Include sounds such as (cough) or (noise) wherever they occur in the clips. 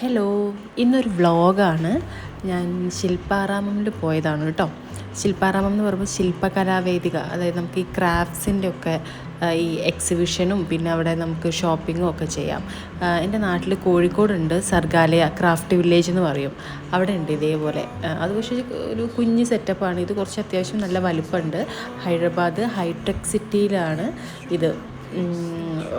Hello ഇന്നൊരു വ്ളോഗാണ് ഞാൻ ശില്പാറാമമിൽ പോയതാണ് കേട്ടോ. ശില്പാറാമം എന്ന് പറയുമ്പോൾ ശില്പകലാവേദിക അതായത് നമുക്ക് ഈ ക്രാഫ്റ്റ്സിന്റെ ഒക്കെ ഈ എക്സിബിഷനും പിന്നെ അവിടെ നമുക്ക് ഷോപ്പിങ്ങും ഒക്കെ ചെയ്യാം. എന്റെ നാട്ടിൽ കോഴിക്കോടുണ്ട് സർഗാലയ ക്രാഫ്റ്റ് വില്ലേജ് എന്ന് പറയും. അവിടെ ഉണ്ട് ഇതേപോലെ അത് പക്ഷേ ഒരു കുഞ്ഞ് സെറ്റപ്പാണ് ഇത് കുറച്ച് അത്യാവശ്യം നല്ല വലുപ്പമുണ്ട്. ഹൈദരാബാദ് ഹൈടെക് സിറ്റിയിലാണ് ഇത്.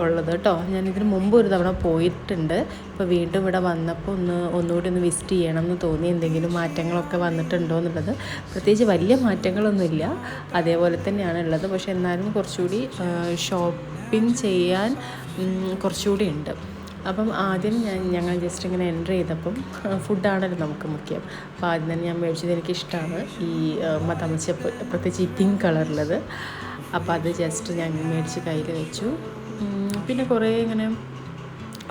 ഉള്ളത് കേട്ടോ. ഞാൻ ഇതിന് മുമ്പ് ഒരു തവണ പോയിട്ടുണ്ട്. ഇപ്പോൾ വീണ്ടും ഇവിടെ വന്നപ്പോൾ ഒന്ന് ഒന്നുകൂടി ഒന്ന് വിസിറ്റ് ചെയ്യണം എന്ന് തോന്നി. എന്തെങ്കിലും മാറ്റങ്ങളൊക്കെ വന്നിട്ടുണ്ടോ എന്നുള്ളത്. പ്രത്യേകിച്ച് വലിയ മാറ്റങ്ങളൊന്നുമില്ല. അതേപോലെ തന്നെയാണ് ഉള്ളത്. പക്ഷേ എന്നാലും കുറച്ചുകൂടി ഷോപ്പിംഗ് ചെയ്യാൻ കുറച്ചുകൂടി ഉണ്ട്. അപ്പം ആദ്യം ഞാൻ ഞങ്ങൾ ജസ്റ്റ് ഇങ്ങനെ എന്റർ ചെയ്തപ്പം ഫുഡാണല്ലോ നമുക്ക് മുഖ്യം. അപ്പോൾ ആദ്യം തന്നെ ഞാൻ മേടിച്ചത് എനിക്കിഷ്ടമാണ് ഈ മതമച്ച പ്രത്യേകിച്ച് ഈ പിങ്ക് കളറുള്ളത് അപ്പോൾ അത് ജസ്റ്റ് ഞാൻ മേടിച്ച് കയ്യിൽ വെച്ചു. പിന്നെ കുറേ ഇങ്ങനെ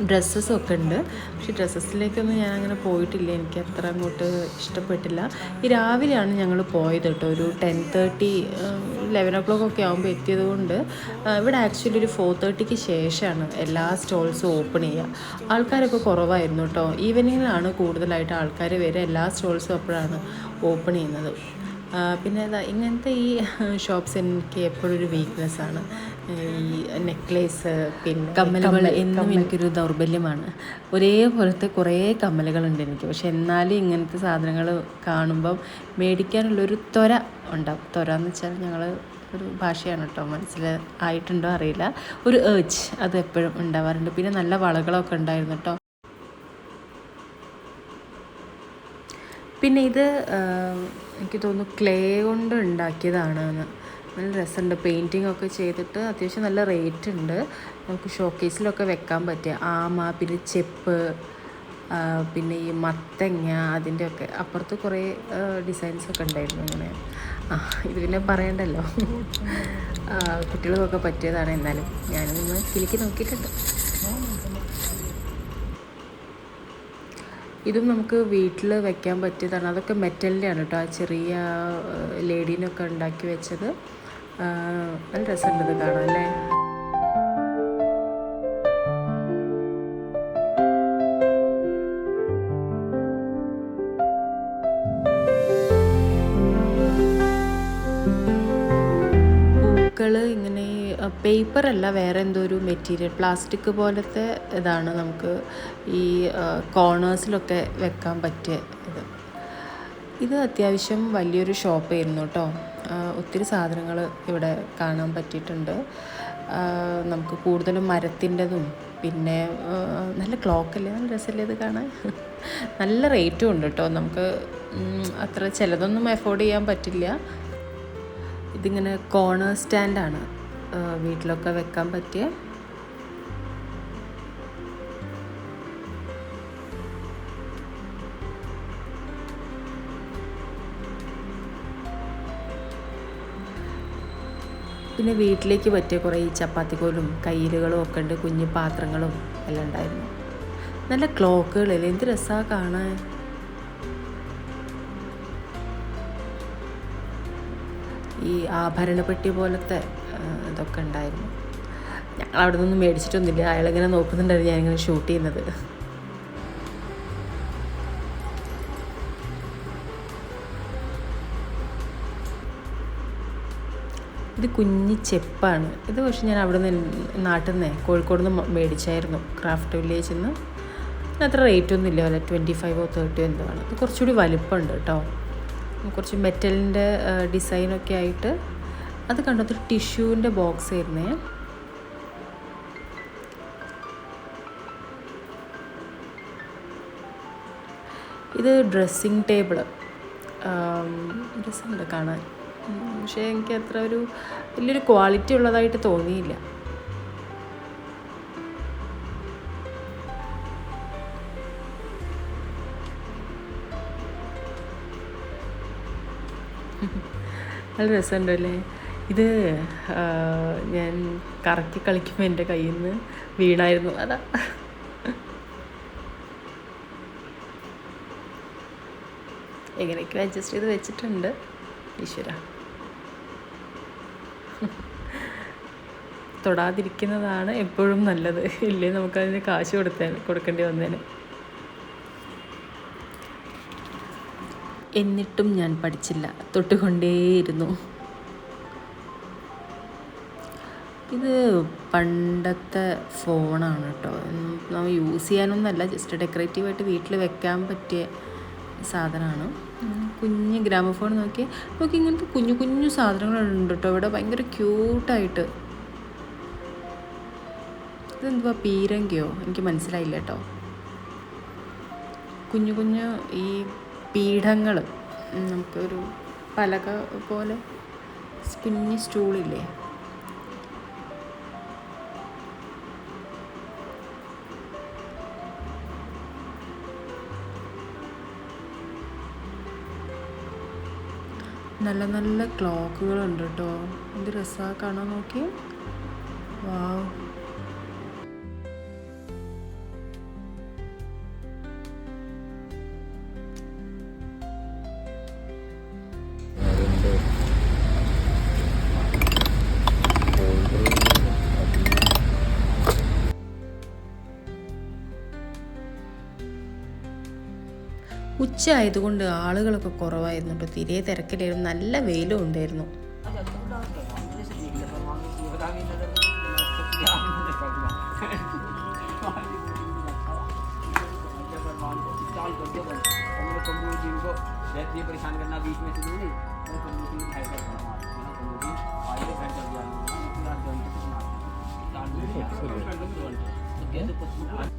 ഡ്രസ്സസൊക്കെ ഉണ്ട്. പക്ഷേ ഡ്രസ്സസിലേക്കൊന്നും ഞാൻ അങ്ങനെ പോയിട്ടില്ല. എനിക്ക് അത്ര അങ്ങോട്ട് ഇഷ്ടപ്പെട്ടില്ല. ഈ രാവിലെയാണ് ഞങ്ങൾ പോയത് കേട്ടോ. ഒരു ten thirty eleven o'clock ഒക്കെ ആകുമ്പോൾ എത്തിയത് കൊണ്ട് ഇവിടെ ആക്ച്വലി ഒരു ഫോർ തേർട്ടിക്ക് ശേഷമാണ് എല്ലാ സ്റ്റോൾസും ഓപ്പൺ ചെയ്യുക. ആൾക്കാരൊക്കെ കുറവായിരുന്നു കേട്ടോ. ഈവനിങ്ങിലാണ് കൂടുതലായിട്ട് ആൾക്കാർ വരെ എല്ലാ സ്റ്റോൾസും അപ്പോഴാണ് ഓപ്പൺ ചെയ്യുന്നത്. പിന്നെ ഇങ്ങനത്തെ ഈ (laughs) ഷോപ്സ് എനിക്ക് എപ്പോഴും ഒരു വീക്ക്നെസ് ആണ്. ഈ നെക്ലേസ് പിന്നെ കമ്മലുകൾ എന്നും എനിക്കൊരു ദൗർബല്യമാണ്. ഒരേപോലത്തെ കുറേ കമ്മലുകളുണ്ട് എനിക്ക്. പക്ഷെ എന്നാലും ഇങ്ങനത്തെ സാധനങ്ങൾ കാണുമ്പം മേടിക്കാനുള്ളൊരു ത്വര ഉണ്ടാവും. ത്വര എന്ന് വെച്ചാൽ ഞങ്ങൾ ഒരു ഭാഷയാണ് കേട്ടോ. മനസ്സിൽ ആയിട്ടുണ്ടോ അറിയില്ല. ഒരു ഏജ് അത് എപ്പോഴും ഉണ്ടാവാറുണ്ട്. പിന്നെ നല്ല വളകളൊക്കെ ഉണ്ടായിരുന്നു കേട്ടോ. പിന്നെ ഇത് എനിക്ക് തോന്നുന്നു ക്ലേ കൊണ്ട് ഉണ്ടാക്കിയതാണ് നല്ല രസമുണ്ട്. പെയിന്റിംഗ് ഒക്കെ ചെയ്തിട്ട് അത്യാവശ്യം നല്ല റേറ്റ് ഉണ്ട്. നമുക്ക് ഷോക്കേസിലൊക്കെ വെക്കാൻ പറ്റിയ ആമ പിന്നെ ചെപ്പ് പിന്നെ ഈ മത്തങ്ങ അതിന്റെ ഒക്കെ അപ്പുറത്ത് കുറേ ഡിസൈൻസ് ഒക്കെ ഉണ്ടായിരുന്നു ഇങ്ങനെ. ആ ഇത് പിന്നെ പറയണ്ടല്ലോ. കുട്ടികൾക്കൊക്കെ പറ്റിയതാണ് എന്നാലും. ഞാനൊന്ന് കിലിക്ക് നോക്കിയിട്ടുണ്ട്. ഇതും നമുക്ക് വീട്ടിൽ വെക്കാൻ പറ്റിയതാണ്. അതൊക്കെ മെറ്റലിന്റെ ആണ് കേട്ടോ. ആ ചെറിയ ലേഡീനൊക്കെ ഉണ്ടാക്കി വെച്ചത്. നല്ല രസമുണ്ടത് കാണാം അല്ലേ? പേപ്പർ അല്ല വേറെ എന്തോ ഒരു മെറ്റീരിയൽ? പ്ലാസ്റ്റിക് പോലത്തെ ഇതാണ് നമുക്ക് ഈ കോർണേഴ്സിലൊക്കെ വെക്കാൻ പറ്റിയ ഇത്. ഇത് അത്യാവശ്യം വലിയൊരു ഷോപ്പായിരുന്നു കേട്ടോ ആ, ഒത്തിരി സാധനങ്ങൾ ഇവിടെ കാണാൻ പറ്റിയിട്ടുണ്ട്. നമുക്ക് കൂടുതലും മരത്തിന്റെതും പിന്നെ നല്ല ക്ലോക്കല്ലേ? നല്ല രസമല്ലേ ഇത് കാണാൻ? നല്ല റേറ്റും ഉണ്ട് കേട്ടോ നമുക്ക് അത്ര ചിലതൊന്നും എഫോർഡ് ചെയ്യാൻ പറ്റില്ല. ഇതിങ്ങനെ കോർണർ സ്റ്റാൻഡാണ്. വീട്ടിലൊക്കെ വെക്കാൻ പറ്റിയ പിന്നെ വീട്ടിലേക്ക് പറ്റിയ കുറേ ചപ്പാത്തിക്കോലും കയ്യിലുകളും ഒക്കെ ഉണ്ട് കുഞ്ഞു പാത്രങ്ങളും എല്ലാം ഉണ്ടായിരുന്നു. നല്ല ക്ലോക്കുകളല്ലേ എന്ത് രസമാണ് കാണാൻ. ഈ ആഭരണപ്പെട്ടി പോലത്തെ ഇതൊക്കെ ഉണ്ടായിരുന്നു. ഞങ്ങൾ അവിടെ നിന്ന് മേടിച്ചിട്ടൊന്നുമില്ല. അയാളിങ്ങനെ നോക്കുന്നുണ്ടായിരുന്നു ഞാനിങ്ങനെ ഷൂട്ട് ചെയ്യുന്നത്. ഇത് കുഞ്ഞി ചെപ്പാണ്. ഇത് പക്ഷെ ഞാൻ അവിടെ നിന്ന് നാട്ടിൽ നിന്ന് കോഴിക്കോട് നിന്ന് മേടിച്ചായിരുന്നു. ക്രാഫ്റ്റ് വില്ലേജിൽ നിന്ന്. അത്ര റേറ്റ് ഒന്നും ഇല്ല. അല്ല ട്വന്റി ഫൈവോ തേർട്ടിയോ എന്തോ ആണ്. കുറച്ചുകൂടി വലിപ്പമുണ്ട് കേട്ടോ. കുറച്ച് മെറ്റലിന്റെ ഡിസൈനൊക്കെ ആയിട്ട് അത് കണ്ടത് ടിഷ്യൂവിന്റെ ബോക്സ് ആയിരുന്നേ. ഇത് ഡ്രസ്സിങ് ടേബിൾ. രസമുണ്ട് കാണാൻ. പക്ഷേ എനിക്ക് അത്ര ഒരു വലിയൊരു ക്വാളിറ്റി ഉള്ളതായിട്ട് തോന്നിയില്ല. (laughs) നല്ല രസമുണ്ടല്ലേ? ഇത് ഞാൻ കറക്കി കളിക്കുമ്പോൾ എന്റെ കയ്യിൽ നിന്ന് വീണായിരുന്നു. അതാ. എങ്ങനെയൊക്കെ അഡ്ജസ്റ്റ് ചെയ്ത് വെച്ചിട്ടുണ്ട്. ഈശ്വര. തൊടാതിരിക്കുന്നതാണ് എപ്പോഴും നല്ലത്. ഇല്ലേ നമുക്കതിന് കാശ് കൊടുത്തേ കൊടുക്കേണ്ടി വന്നേനെ. എന്നിട്ടും ഞാൻ പഠിച്ചില്ല. തൊട്ടുകൊണ്ടേയിരുന്നു. ഇത് പണ്ടത്തെ ഫോണാണ് കേട്ടോ നമ്മൾ യൂസ് ചെയ്യാനൊന്നുമല്ല. ജസ്റ്റ് ഡെക്കറേറ്റീവായിട്ട് വീട്ടിൽ വെക്കാൻ പറ്റിയ സാധനമാണ്. കുഞ്ഞ് ഗ്രാമഫോൺ നോക്കി നോക്കി ഇങ്ങനത്തെ കുഞ്ഞു കുഞ്ഞു സാധനങ്ങളുണ്ട് കേട്ടോ ഇവിടെ ഭയങ്കര ക്യൂട്ടായിട്ട്. ഇതെന്തുവാ? പീരങ്കിയോ? എനിക്ക് മനസ്സിലായില്ല കേട്ടോ കുഞ്ഞു കുഞ്ഞു ഈ പീഠങ്ങൾ നമുക്കൊരു പലക പോലെ കുഞ്ഞ് സ്റ്റൂളില്ലേ? നല്ല നല്ല ക്ലോക്കുകളുണ്ട് കേട്ടോ എന്ത് രസമാണ് കാണാൻ നോക്കി വാവ് ഉച്ച ആയതുകൊണ്ട് ആളുകളൊക്കെ കുറവായിരുന്നു കേട്ടോ തീരെ തിരക്കിലായിരുന്നു നല്ല വെയിലും ഉണ്ടായിരുന്നു ये परेशान करना बीच में से नहीं वो कम्युनिटी में हाइड करना कम्युनिटी आइए फ्रेंड कर दिया पूरा जॉइन के सुना तो कैसे कुछ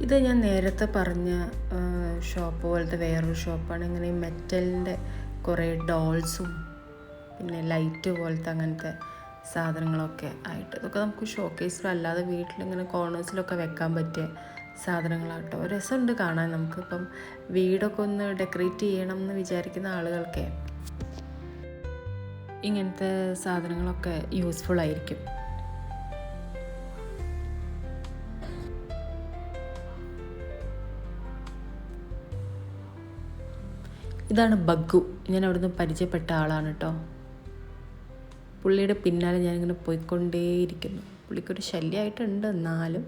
ഇത് ഞാൻ നേരത്തെ പറഞ്ഞ ഷോപ്പ് പോലത്തെ വേറൊരു ഷോപ്പാണ്. ഇങ്ങനെ മെറ്റലിന്റെ കുറേ ഡോൾസും പിന്നെ ലൈറ്റ് പോലത്തെ അങ്ങനത്തെ സാധനങ്ങളൊക്കെ ആയിട്ട്. ഇതൊക്കെ നമുക്ക് ഷോക്കേസിലല്ലാതെ വീട്ടിലിങ്ങനെ കോർണേഴ്സിലൊക്കെ വെക്കാൻ പറ്റിയ സാധനങ്ങളാട്ടോ. രസമുണ്ട് കാണാൻ നമുക്കിപ്പം വീടൊക്കെ ഒന്ന് ഡെക്കറേറ്റ് ചെയ്യണം എന്ന് വിചാരിക്കുന്ന ആളുകൾക്ക് ഇങ്ങനത്തെ സാധനങ്ങളൊക്കെ യൂസ്ഫുൾ ആയിരിക്കും. ഇതാണ് ബഗ്ഗു. ഞാൻ അവിടുന്ന് പരിചയപ്പെട്ട ആളാണ് കേട്ടോ പുള്ളിയുടെ പിന്നാലെ ഞാനിങ്ങനെ പോയിക്കൊണ്ടേയിരിക്കുന്നു. പുള്ളിക്കൊരു ശല്യമായിട്ടുണ്ട് എന്നാലും.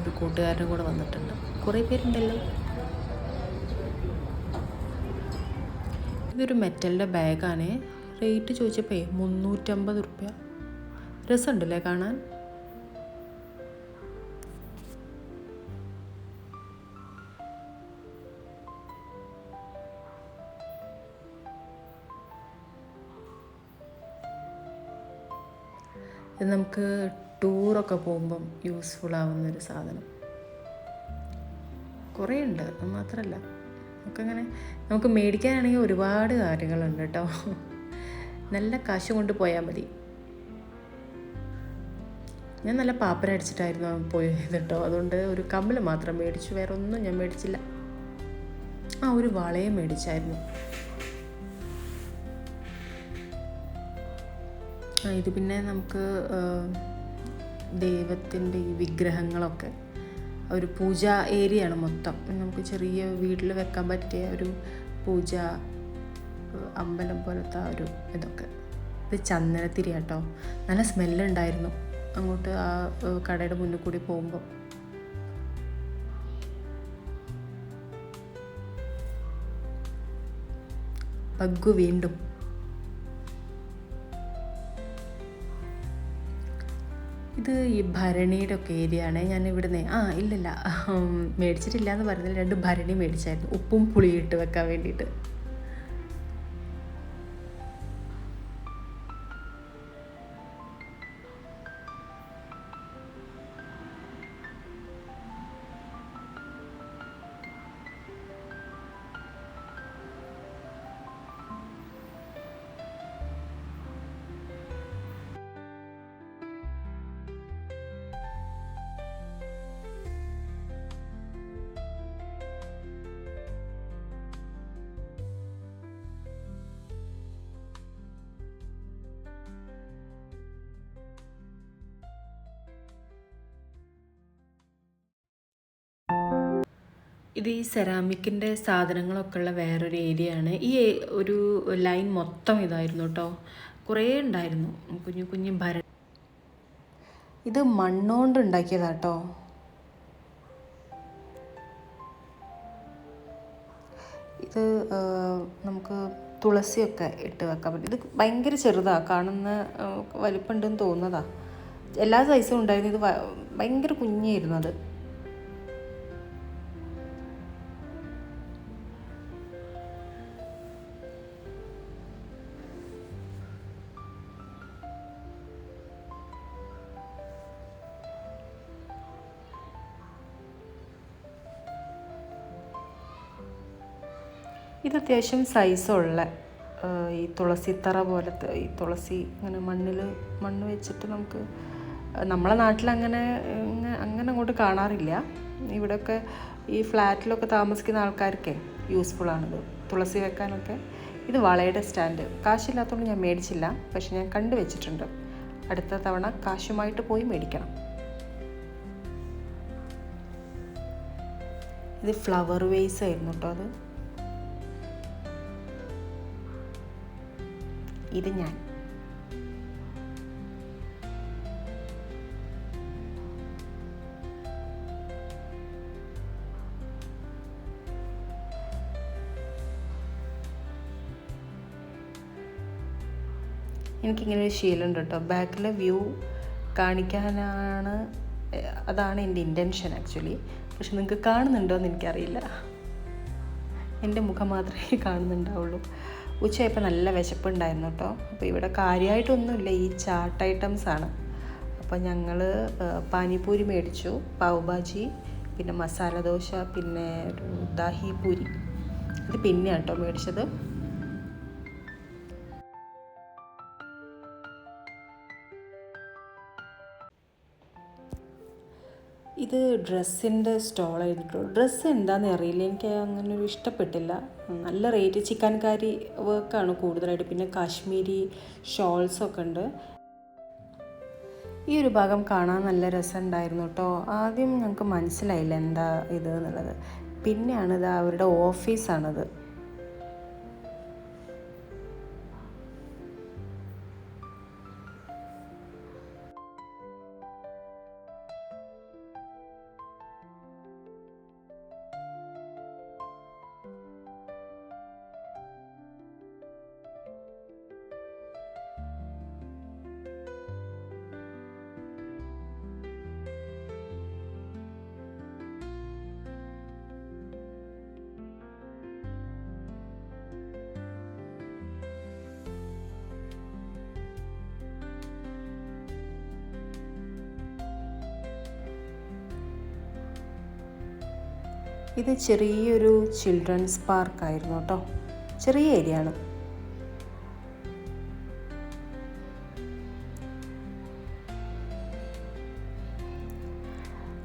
ഒരു കൂട്ടുകാരനും കൂടെ വന്നിട്ടുണ്ട്. കുറേ പേരുണ്ടല്ലോ. ഇതൊരു മെറ്റലിന്റെ ബാഗാണേ. റേറ്റ് ചോദിച്ചപ്പോൾ മുന്നൂറ്റമ്പത് രൂപ രസമുണ്ടല്ലേ കാണാൻ? ഇത് നമുക്ക് ടൂറൊക്കെ പോകുമ്പം യൂസ്ഫുൾ ആവുന്ന ഒരു സാധനം. കുറേ ഉണ്ട് അത് മാത്രമല്ല നമുക്കങ്ങനെ നമുക്ക് മേടിക്കാനാണെങ്കിൽ ഒരുപാട് കാര്യങ്ങളുണ്ട് കേട്ടോ നല്ല കാശ് കൊണ്ട് പോയാൽ മതി. ഞാൻ നല്ല പാപ്പനടിച്ചിട്ടായിരുന്നു പോയത് കേട്ടോ അതുകൊണ്ട് ഒരു കമ്മൽ മാത്രം മേടിച്ചു വേറെ ഒന്നും ഞാൻ മേടിച്ചില്ല. ആ ഒരു വളയം മേടിച്ചായിരുന്നു. ഇത് പിന്നെ നമുക്ക് ദൈവത്തിന്റെ ഈ വിഗ്രഹങ്ങളൊക്കെ ഒരു പൂജ ഏരിയയാണ് മൊത്തം. നമുക്ക് ചെറിയ വീട്ടിൽ വെക്കാൻ പറ്റിയ ഒരു പൂജ അമ്പലം പോലത്തെ ഒരു ഇതൊക്കെ. ഇത് ചന്ദനത്തിരി കേട്ടോ നല്ല സ്മെല്ലുണ്ടായിരുന്നു. അങ്ങോട്ട് ആ കടയുടെ മുന്നിൽ കൂടി പോകുമ്പോൾ പഗ്ഗു വീണ്ടും. ഇത് ഈ ഭരണിയുടെ ഒക്കെ ഏരിയ ആണ് ഞാൻ ഇവിടുന്ന് ആ ഇല്ലല്ല. മേടിച്ചിട്ടില്ല എന്ന് പറഞ്ഞാൽ രണ്ട് ഭരണി മേടിച്ചായിരുന്നു. ഉപ്പും പുളിയിട്ട് വെക്കാൻ വേണ്ടിയിട്ട്. ഇത് ഈ സെറാമിക്കിന്റെ സാധനങ്ങളൊക്കെ ഉള്ള വേറൊരു ഏരിയ ആണ് ഈ ഒരു ലൈൻ മൊത്തം ഇതായിരുന്നു കേട്ടോ കുറേ ഉണ്ടായിരുന്നു. കുഞ്ഞു കുഞ്ഞു ഭര ഇത് മണ്ണുകൊണ്ട് ഉണ്ടാക്കിയതാട്ടോ ഇത് നമുക്ക് തുളസിയൊക്കെ ഇട്ട് വെക്കാൻ പറ്റും. ഇത് ഭയങ്കര ചെറുതാ. കാണുന്ന വലിപ്പുണ്ടെന്ന് തോന്നുന്നതാ. എല്ലാ സൈസും ഉണ്ടായിരുന്നു. ഇത് ഭയങ്കര കുഞ്ഞായിരുന്നു അത്. അത്യാവശ്യം സൈസുള്ള ഈ തുളസിത്തറ പോലത്തെ ഈ തുളസി ഇങ്ങനെ മണ്ണിൽ മണ്ണ് വെച്ചിട്ട് നമുക്ക് നമ്മളെ നാട്ടിൽ അങ്ങനെ അങ്ങനെ അങ്ങോട്ട് കാണാറില്ല. ഇവിടെയൊക്കെ ഈ ഫ്ലാറ്റിലൊക്കെ താമസിക്കുന്ന ആൾക്കാർക്കേ യൂസ്ഫുള്ളാണിത് തുളസി വെക്കാനൊക്കെ. ഇത് വളയുടെ സ്റ്റാൻഡ് കാശില്ലാത്തതുകൊണ്ട് ഞാൻ മേടിച്ചില്ല പക്ഷെ ഞാൻ കണ്ടു വെച്ചിട്ടുണ്ട്. അടുത്ത തവണ കാശുമായിട്ട് പോയി മേടിക്കണം. ഇത് ഫ്ലവർ വേസ് ആയിരുന്നു കേട്ടോ അത്. ഇത് ഞാൻ. എനിക്കിങ്ങനെ ഒരു ശീലമുണ്ട് കേട്ടോ. ബാക്കിലെ വ്യൂ കാണിക്കാനാണ് അതാണ് എന്റെ ഇന്റൻഷൻ ആക്ച്വലി പക്ഷെ നിങ്ങൾക്ക് കാണുന്നുണ്ടോ എന്ന് എനിക്കറിയില്ല. എന്റെ മുഖം മാത്രമേ (laughs) കാണുന്നുണ്ടാവുള്ളൂ. ഉച്ചയായപ്പോൾ നല്ല വിശപ്പുണ്ടായിരുന്നു കേട്ടോ അപ്പോൾ ഇവിടെ കാര്യമായിട്ടൊന്നുമില്ല ഈ ചാട്ട് ഐറ്റംസ് ആണ്. അപ്പോൾ ഞങ്ങൾ പാനിപൂരി മേടിച്ചു. പാവ് ഭാജി പിന്നെ മസാല ദോശ പിന്നെ ദാഹി പൂരി ഇത് പിന്നെ കേട്ടോ മേടിച്ചത്. ഇത് ഡ്രസ്സിന്റെ സ്റ്റോളായിരുന്നു ഡ്രസ്സ് എന്താണെന്ന് അറിയില്ല. എനിക്ക് അങ്ങനെ ഒരു ഇഷ്ടപ്പെട്ടില്ല. നല്ല റേറ്റ് ചിക്കൻകാരി വർക്കാണ് കൂടുതലായിട്ട്. പിന്നെ കാശ്മീരി ഷോൾസൊക്കെ ഉണ്ട്. ഈ ഒരു ഭാഗം കാണാൻ നല്ല രസമുണ്ടായിരുന്നു കേട്ടോ. ആദ്യം ഞങ്ങൾക്ക് മനസ്സിലായില്ല എന്താ ഇത് എന്നുള്ളത് പിന്നെയാണ് ഇത് അവരുടെ ഓഫീസാണത്. ഇത് ചെറിയൊരു ചിൽഡ്രൻസ് പാർക്കായിരുന്നു കേട്ടോ ചെറിയ ഏരിയ ആണ്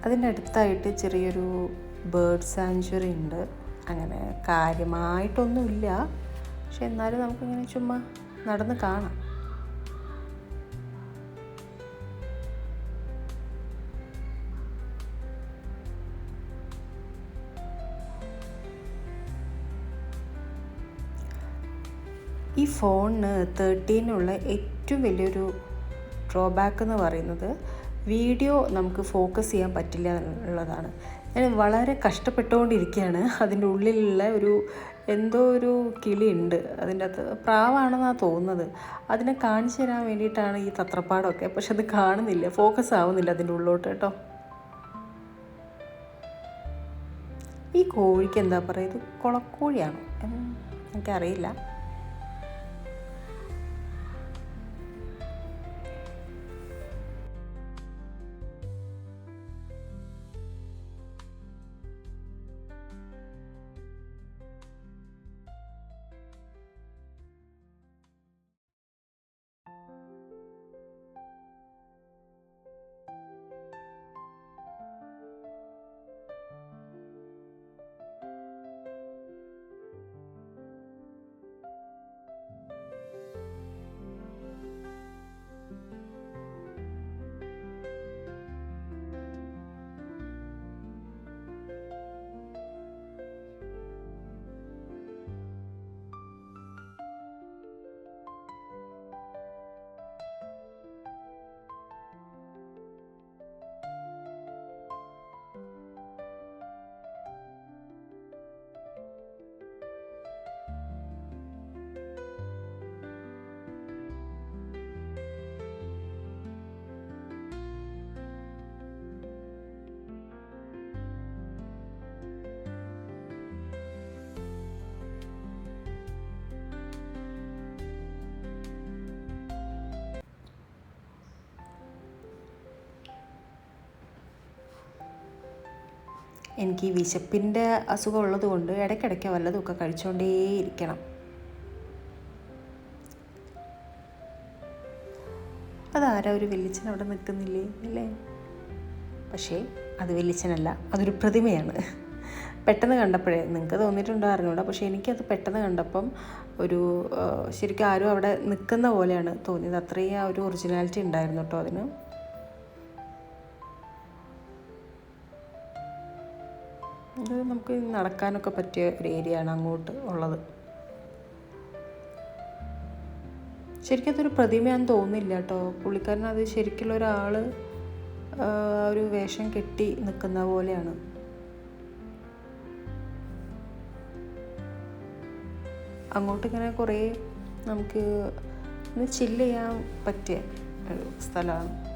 അതിന്റെ അടുത്തായിട്ട് ചെറിയൊരു ബേർഡ് സാഞ്ചുറി ഉണ്ട്. അങ്ങനെ കാര്യമായിട്ടൊന്നുമില്ല. പക്ഷെ എന്നാലും നമുക്കിങ്ങനെ ചുമ്മാ നടന്ന് കാണാം. ഈ ഫോണിന് തേർട്ടീനുള്ള ഏറ്റവും വലിയൊരു ഡ്രോബാക്ക് എന്ന് പറയുന്നത് വീഡിയോ നമുക്ക് ഫോക്കസ് ചെയ്യാൻ പറ്റില്ല എന്നുള്ളതാണ് ഞാൻ വളരെ കഷ്ടപ്പെട്ടുകൊണ്ടിരിക്കുകയാണ്. അതിന്റെ ഉള്ളിലുള്ള ഒരു എന്തോ ഒരു കിളിയുണ്ട്. അതിന്റെ അകത്ത് പ്രാവാണെന്നാണ് തോന്നുന്നത്. അതിനെ കാണിച്ചു തരാൻ വേണ്ടിയിട്ടാണ് ഈ തത്രപ്പാടൊക്കെ. പക്ഷെ അത് കാണുന്നില്ല. ഫോക്കസ് ആവുന്നില്ല അതിന്റെ ഉള്ളോട്ട് കേട്ടോ. ഈ കോഴിക്ക് എന്താ പറയുക? ഇത് കുളക്കോഴിയാണോ? എനിക്കറിയില്ല. എനിക്ക് ഈ വിശപ്പിന്റെ അസുഖം ഉള്ളത് കൊണ്ട് ഇടയ്ക്കിടയ്ക്ക് വല്ലതുമൊക്കെ കഴിച്ചുകൊണ്ടേയിരിക്കണം അതാരാ ഒരു വെല്ലിച്ചൻ അവിടെ നിൽക്കുന്നില്ലേ? അല്ലേ പക്ഷേ അത് വെല്ലിച്ചനല്ല അതൊരു പ്രതിമയാണ്. പെട്ടെന്ന് കണ്ടപ്പോഴേ നിങ്ങൾക്ക് തോന്നിയിട്ടുണ്ടോ അറിഞ്ഞൂടാ? പക്ഷേ എനിക്കത് പെട്ടെന്ന് കണ്ടപ്പം ഒരു ശരിക്കും ആരും അവിടെ നിൽക്കുന്ന പോലെയാണ് തോന്നിയത്. അത്രയും ആ ഒരു ഒറിജിനാലിറ്റി ഉണ്ടായിരുന്നു കേട്ടോ അതിന്. നമുക്ക് നടക്കാനൊക്കെ പറ്റിയ ഒരു ഏരിയ ആണ് അങ്ങോട്ട് ഉള്ളത്. ശരിക്കും അതൊരു പ്രതിമയാന്ന് തോന്നുന്നില്ല കേട്ടോ. പുള്ളിക്കാരൻ അത് ശരിക്കുള്ള ഒരാൾ ഒരു വേഷം കെട്ടി നിൽക്കുന്ന പോലെയാണ്. അങ്ങോട്ട് ഇങ്ങനെ കുറേ നമുക്ക് ഒന്ന് ചില്ല് ചെയ്യാൻ പറ്റിയ ഒരു സ്ഥലമാണ്.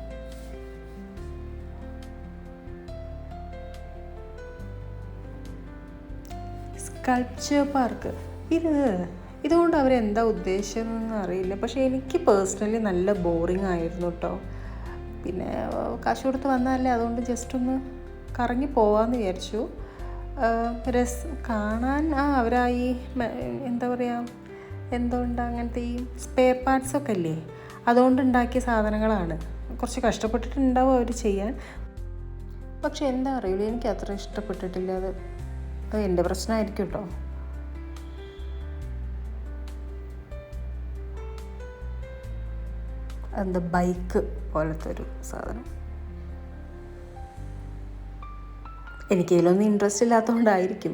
Sculpture park. ഇത് ഇതുകൊണ്ട് അവരെന്താ ഉദ്ദേശിച്ചതെന്നൊന്നും അറിയില്ല. പക്ഷേ എനിക്ക് പേഴ്സണലി നല്ല ബോറിംഗ് ആയിരുന്നു കേട്ടോ പിന്നെ കാശ് കൊടുത്ത് വന്നതല്ലേ അതുകൊണ്ട് ജസ്റ്റ് ഒന്ന് കറങ്ങി പോവാമെന്ന് വിചാരിച്ചു. രസ് കാണാൻ ആ അവരായി എന്താ പറയുക എന്തുകൊണ്ട് അങ്ങനത്തെ ഈ സ്പെയർ പാർട്സ് ഒക്കെ അല്ലേ അതുകൊണ്ട് ഉണ്ടാക്കിയ സാധനങ്ങളാണ്. കുറച്ച് കഷ്ടപ്പെട്ടിട്ടുണ്ടാവും അവർ ചെയ്യാൻ. പക്ഷെ എന്താ അറിയില്ല എനിക്ക് അത്ര ഇഷ്ടപ്പെട്ടിട്ടില്ല അത്. അത് എന്റെ പ്രശ്നമായിരിക്കും കേട്ടോ എന്താ ബൈക്ക് പോലത്തെ ഒരു സാധനം. എനിക്ക് ഇതിലൊന്നും ഇൻട്രസ്റ്റ് ഇല്ലാത്തതുകൊണ്ടായിരിക്കും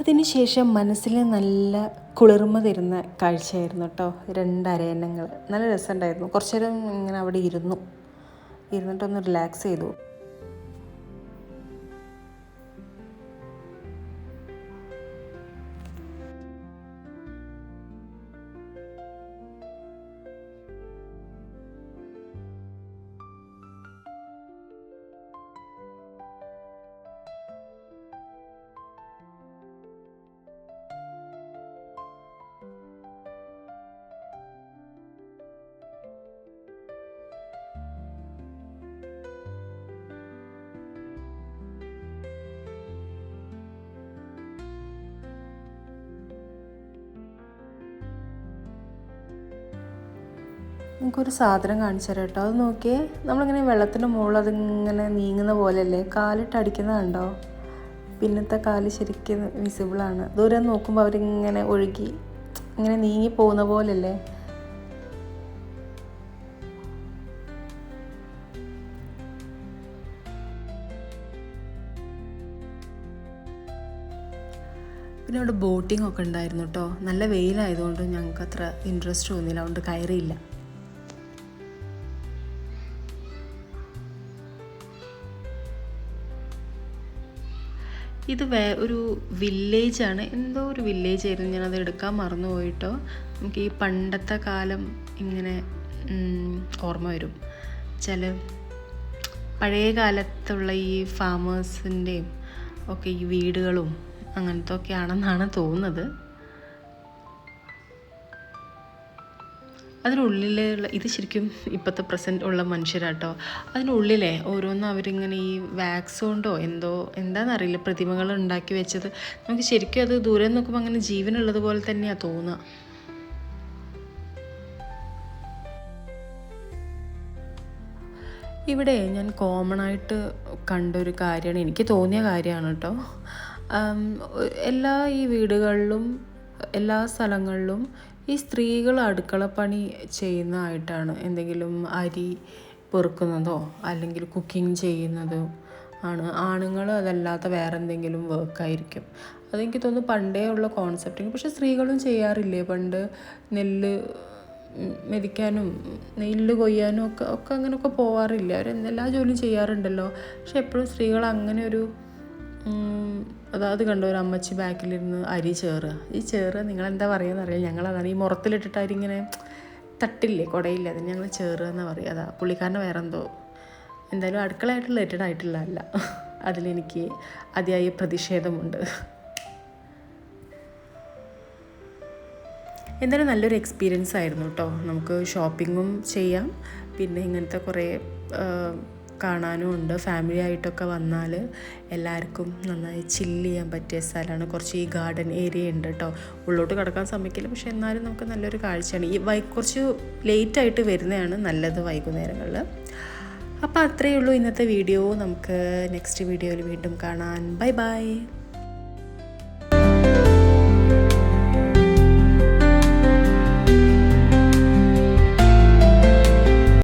അതിനുശേഷം മനസ്സിൽ നല്ല കുളിർമ തരുന്ന കാഴ്ചയായിരുന്നു കേട്ടോ. രണ്ട് നല്ല രസമുണ്ടായിരുന്നു. കുറച്ചേരം ഇങ്ങനെ അവിടെ ഇരുന്നു. ഇരുന്നിട്ടൊന്ന് റിലാക്സ് ചെയ്തു. നമുക്കൊരു സാധനം കാണിച്ചു തരാം കേട്ടോ അത് നോക്കിയേ നമ്മളിങ്ങനെ വെള്ളത്തിന്റെ മുകളിൽ അതിങ്ങനെ നീങ്ങുന്ന പോലെയല്ലേ? കാലിട്ട് അടിക്കുന്നത് കണ്ടോ പിന്നത്തെ കാൽ ശരിക്കും വിസിബിളാണ് ദൂരെ നോക്കുമ്പോൾ അവരിങ്ങനെ ഒഴുകി ഇങ്ങനെ നീങ്ങി പോകുന്ന പോലെയല്ലേ? പിന്നെ അവിടെ ബോട്ടിംഗ് ഒക്കെ ഉണ്ടായിരുന്നു കേട്ടോ നല്ല വെയിലായതുകൊണ്ട് ഞങ്ങൾക്ക് അത്ര ഇൻട്രസ്റ്റ് തോന്നിയില്ല. അതുകൊണ്ട് കയറിയില്ല. ഇത് വേ ഒരു വില്ലേജാണ് എന്തോ ഒരു വില്ലേജ് ആയിരുന്നു. ഞാനത് എടുക്കാൻ മറന്നു പോയിട്ടോ നമുക്ക് ഈ പണ്ടത്തെ കാലം ഇങ്ങനെ ഓർമ്മ വരും. ചില പഴയ കാലത്തുള്ള ഈ ഫാമേഴ്സിന്റെയും ഒക്കെ ഈ വീടുകളും അങ്ങനത്തെ ഒക്കെ ആണെന്നാണ് തോന്നുന്നത്. അതിനുള്ളിലുള്ള ഇത് ശരിക്കും ഇപ്പോഴത്തെ പ്രസന്റ് ഉള്ള മനുഷ്യരാട്ടോ. അതിനുള്ളിലെ ഓരോന്നും അവരിങ്ങനെ ഈ വാക്സ് കൊണ്ടോ എന്തോ എന്താണെന്നറിയില്ല പ്രതിമകൾ ഉണ്ടാക്കി വെച്ചത്. നമുക്ക് ശരിക്കും അത് ദൂരെ നോക്കുമ്പോൾ അങ്ങനെ ജീവനുള്ളത് പോലെ തന്നെയാണ് തോന്നുക ഇവിടെ ഞാൻ കോമൺ ആയിട്ട് കണ്ടൊരു കാര്യമാണ് എനിക്ക് തോന്നിയ കാര്യമാണ് കേട്ടോ എല്ലാ ഈ വീടുകളിലും എല്ലാ സ്ഥലങ്ങളിലും ഈ സ്ത്രീകൾ അടുക്കളപ്പണി ചെയ്യുന്നതായിട്ടാണ് എന്തെങ്കിലും അരി പെറുക്കുന്നതോ അല്ലെങ്കിൽ കുക്കിംഗ് ചെയ്യുന്നതോ ആണ്. ആണുങ്ങൾ അതല്ലാത്ത വേറെ എന്തെങ്കിലും വർക്കായിരിക്കും അതെനിക്ക് തോന്നുന്നു പണ്ടേ ഉള്ള കോൺസെപ്റ്റ് പക്ഷെ സ്ത്രീകളും ചെയ്യാറില്ലേ? പണ്ട് നെല്ല് മെതിക്കാനും നെല്ല് കൊയ്യാനും ഒക്കെ ഒക്കെ അങ്ങനെയൊക്കെ പോവാറില്ല? അവർ ജോലിയും ചെയ്യാറുണ്ടല്ലോ. പക്ഷെ എപ്പോഴും സ്ത്രീകൾ അങ്ങനെ ഒരു അതായത് കണ്ടോ ഒരു അമ്മച്ചി ബാക്കിലിരുന്ന് അരി ചേറുക ഈ ചേറുക നിങ്ങളെന്താ പറയുക അറിയാം ഞങ്ങളതാണ് ഈ മുറത്തിലിട്ടിട്ട് അരിങ്ങനെ തട്ടില്ലേ കുടയില്ല അതിന് ഞങ്ങൾ ചേറുക എന്ന് പറയുക അതാ പുള്ളിക്കാരന്റെ വേറെന്തോ. എന്തായാലും അടുക്കളയായിട്ട് റിലേറ്റഡ് ആയിട്ടുള്ള അല്ല. അതിലെനിക്ക് അതിയായ പ്രതിഷേധമുണ്ട്. എന്തായാലും നല്ലൊരു എക്സ്പീരിയൻസ് ആയിരുന്നു കേട്ടോ നമുക്ക് ഷോപ്പിങ്ങും ചെയ്യാം. പിന്നെ ഇങ്ങനത്തെ കുറേ കാണാനും ഉണ്ട്. ഫാമിലി ആയിട്ടൊക്കെ വന്നാൽ എല്ലാവർക്കും നന്നായി ചില്ല് ചെയ്യാൻ പറ്റിയ സ്ഥലമാണ്. കുറച്ച് ഈ ഗാർഡൻ ഏരിയ ഉണ്ട് കേട്ടോ ഉള്ളോട്ട് കിടക്കാൻ സമ്മതിക്കില്ല. പക്ഷെ എന്നാലും നമുക്ക് നല്ലൊരു കാഴ്ചയാണ്. ഈ വൈ കുറച്ച് ലേറ്റായിട്ട് വരുന്നതാണ് നല്ലത് വൈകുന്നേരങ്ങളിൽ അപ്പോൾ അത്രയേ ഉള്ളൂ ഇന്നത്തെ വീഡിയോ നമുക്ക് നെക്സ്റ്റ് വീഡിയോയിൽ വീണ്ടും കാണാൻ. Bye bye